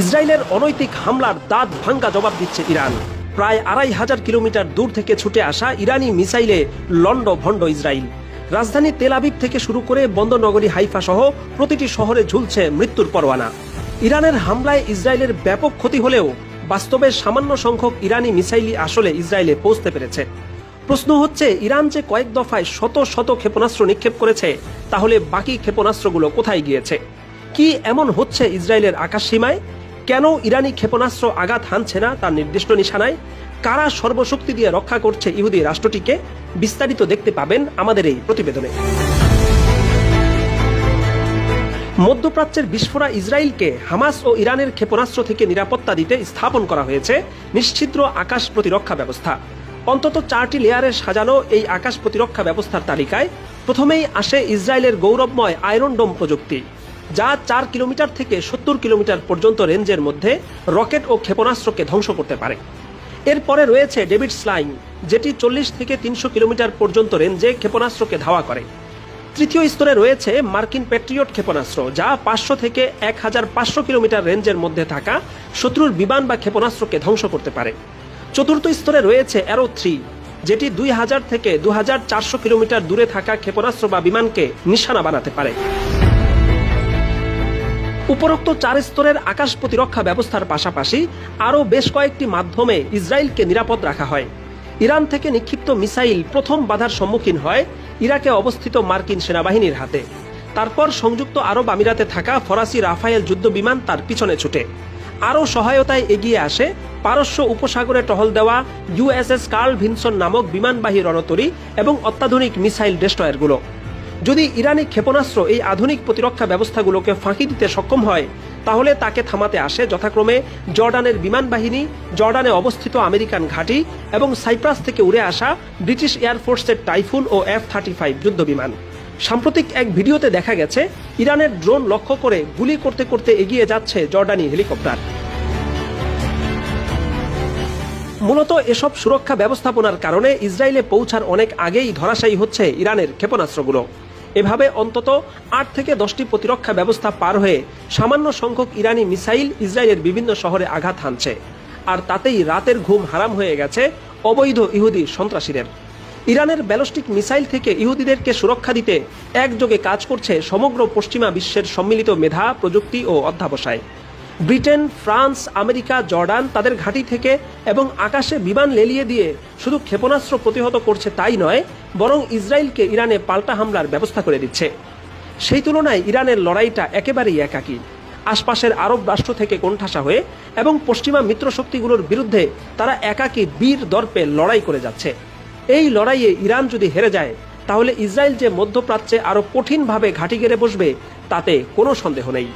ইসরায়েলের অনৈতিক হামলার দাঁত ভাঙ্গা জবাব দিচ্ছে ইরান। প্রায় আড়াই হাজার কিলোমিটার দূর থেকে ছুটে আসা ইরানি মিসাইলে লন্ড ভণ্ড ইসরায়েল। রাজধানী তেল আবিব থেকে শুরু করে বন্দরনগরী হাইফা সহ প্রতিটি শহরে ঝুলছে মৃত্যুর পরোয়ানা। ইরানের হামলায় ইসরায়েলের ব্যাপক ক্ষতি হলেও বাস্তবে সামান্য সংখ্যক ইরানি মিসাইলই আসলে ইসরায়েলে পৌঁছতে পেরেছে। প্রশ্ন হচ্ছে, ইরান যে কয়েক দফায় শত শত ক্ষেপণাস্ত্র নিক্ষেপ করেছে, তাহলে বাকি ক্ষেপণাস্ত্রগুলো কোথায় গিয়েছে? কি এমন হচ্ছে ইসরায়েলের আকাশ সীমায় কেন ইরানি ক্ষেপণাস্ত্র আঘাত হানছে না তার নির্দিষ্ট নিশানায়? কারা সর্বশক্তি দিয়ে রক্ষা করছে ইহুদি রাষ্ট্রটিকে? বিস্তারিত দেখতে পাবেন আমাদের এই প্রতিবেদনে। মধ্যপ্রাচ্যের বিস্ফোরা ইসরায়েলকে হামাস ও ইরানের ক্ষেপণাস্ত্র থেকে নিরাপত্তা দিতে স্থাপন করা হয়েছে নিশ্ছিদ্র আকাশ প্রতিরক্ষা ব্যবস্থা। অন্তত চারটি লেয়ারে সাজানো এই আকাশ প্রতিরক্ষা ব্যবস্থার তালিকায় প্রথমেই আসে ইসরায়েলের গৌরবময় আয়রন ডোম প্রযুক্তি। যা চার কিলোমিটার থেকে সত্তর কিলোমিটার পর্যন্ত রেঞ্জের মধ্যে রকেট ও ক্ষেপণাস্ত্রকে ধ্বংস করতে পারে। এরপরে রয়েছে ডেভিড স্লাইং যেটি চল্লিশ থেকে তিনশো কিলোমিটার পর্যন্ত রেঞ্জে ক্ষেপণাস্ত্রকে ধাওয়া করে। তৃতীয় স্তরে রয়েছে মার্কিন প্যাট্রিয়ট ক্ষেপণাস্ত্র, যা পাঁচশো থেকে এক হাজার পাঁচশো কিলোমিটার রেঞ্জের মধ্যে থাকা শত্রুর বিমান বা ক্ষেপণাস্ত্রকে ধ্বংস করতে পারে। চতুর্থ স্তরে রয়েছে অ্যারো থ্রি, যেটি দুই হাজার থেকে দু হাজার চারশো কিলোমিটার দূরে থাকা ক্ষেপণাস্ত্র বা বিমানকে নিশানা বানাতে পারে। উপরোক্ত চার স্তরের আকাশ প্রতিরক্ষা ব্যবস্থার পাশাপাশি আরও বেশ কয়েকটি মাধ্যমে ইসরায়েলকে নিরাপদ রাখা হয়। ইরান থেকে নিক্ষিপ্ত মিসাইল প্রথম বাধার সম্মুখীন হয় ইরাকে অবস্থিত মার্কিন সেনাবাহিনীর হাতে। তারপর সংযুক্ত আরব আমিরাতে থাকা ফরাসি রাফায়েল যুদ্ধ বিমান তার পিছনে ছুটে। আরও সহায়তায় এগিয়ে আসে পারস্য উপসাগরে টহল দেওয়া ইউএসএস কার্ল ভিনসন নামক বিমানবাহী রণতরী এবং অত্যাধুনিক মিসাইল ডেস্ট্রয়ারগুলো। যদি ইরানি ক্ষেপণাস্ত্র এই আধুনিক প্রতিরক্ষা ব্যবস্থাগুলোকে ফাঁকি দিতে সক্ষম হয়, তাহলে তাকে থামাতে আসে যথাক্রমে জর্ডানের বিমান বাহিনী, জর্ডানে অবস্থিত আমেরিকান ঘাঁটি এবং সাইপ্রাস থেকে উড়ে আসা ব্রিটিশ এয়ারফোর্সের টাইফুন ও এফ থার্টি ফাইভ যুদ্ধ বিমান সাম্প্রতিক এক ভিডিওতে দেখা গেছে, ইরানের ড্রোন লক্ষ্য করে গুলি করতে করতে এগিয়ে যাচ্ছে জর্ডানি হেলিকপ্টার। মূলত এসব সুরক্ষা ব্যবস্থাপনার কারণে ইসরায়েলে পৌঁছার অনেক আগেই ধরাশায়ী হচ্ছে ইরানের ক্ষেপণাস্ত্রগুলো। এভাবে অন্তত আট থেকে দশটি প্রতিরক্ষা ব্যবস্থা পার হয়ে সামান্য সংখ্যক ইরানি মিসাইল ইসরায়েলের বিভিন্ন শহরে আঘাত হানছে। আর তাতেই রাতের ঘুম হারাম হয়ে গেছে অবৈধ ইহুদি সন্ত্রাসীদের। ইরানের ব্যালস্টিক মিসাইল থেকে ইহুদিদেরকে সুরক্ষা দিতে একযোগে কাজ করছে সমগ্র পশ্চিমা বিশ্বের সম্মিলিত মেধা, প্রযুক্তি ও অধ্যাবসায়। ব্রিটেন, ফ্রান্স, আমেরিকা, জর্ডান তাদের ঘাঁটি থেকে এবং আকাশে বিমান লেলিয়ে দিয়ে শুধু ক্ষেপণাস্ত্র প্রতিহত করছে তাই নয়, বরং ইসরায়েলকে ইরানে পাল্টা হামলার ব্যবস্থা করে দিচ্ছে। সেই তুলনায় ইরানের লড়াইটা একেবারেই একাকী। আশপাশের আরব রাষ্ট্র থেকে কোণঠাসা হয়ে এবং পশ্চিমা মিত্রশক্তিগুলোর বিরুদ্ধে তারা একাকী বীর দর্পে লড়াই করে যাচ্ছে। এই লড়াইয়ে ইরান যদি হেরে যায়, তাহলে ইসরায়েল যে মধ্যপ্রাচ্যে আরও কঠিনভাবে ঘাঁটি গেড়ে বসবে, তাতে কোনো সন্দেহ নেই।